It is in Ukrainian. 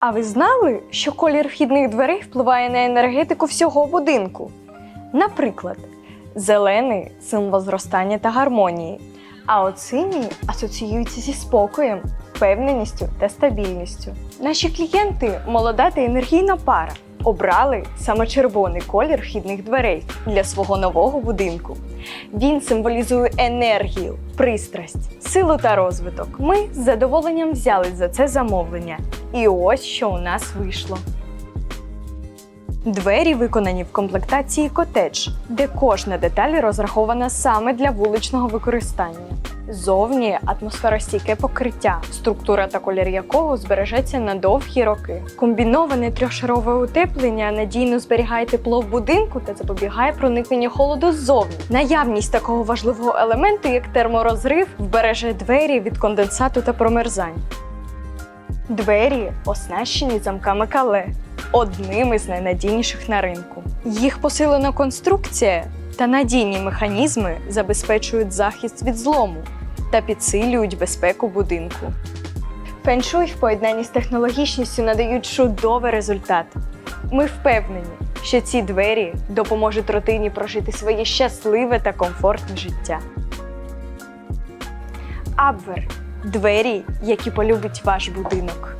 А ви знали, що колір вхідних дверей впливає на енергетику всього будинку? Наприклад, зелений символ зростання та гармонії, а от синій асоціюється зі спокоєм, впевненістю та стабільністю. Наші клієнти молода та енергійна пара. Обрали саме червоний колір вхідних дверей для свого нового будинку. Він символізує енергію, пристрасть, силу та розвиток. Ми з задоволенням взялись за це замовлення. І ось що у нас вийшло. Двері виконані в комплектації котедж, де кожна деталь розрахована саме для вуличного використання. Зовні атмосферостійке покриття, структура та колір якого збережеться на довгі роки. Комбіноване трьохшарове утеплення надійно зберігає тепло в будинку та запобігає проникненню холоду ззовні. Наявність такого важливого елементу, як терморозрив, вбереже двері від конденсату та промерзань. Двері оснащені замками кале, одним із найнадійніших на ринку. Їх посилена конструкція та надійні механізми забезпечують захист від злому та підсилюють безпеку будинку. Феншуй в поєднанні з технологічністю надають чудовий результат. Ми впевнені, що ці двері допоможуть родині прожити своє щасливе та комфортне життя. Абвер двері, які полюбить ваш будинок.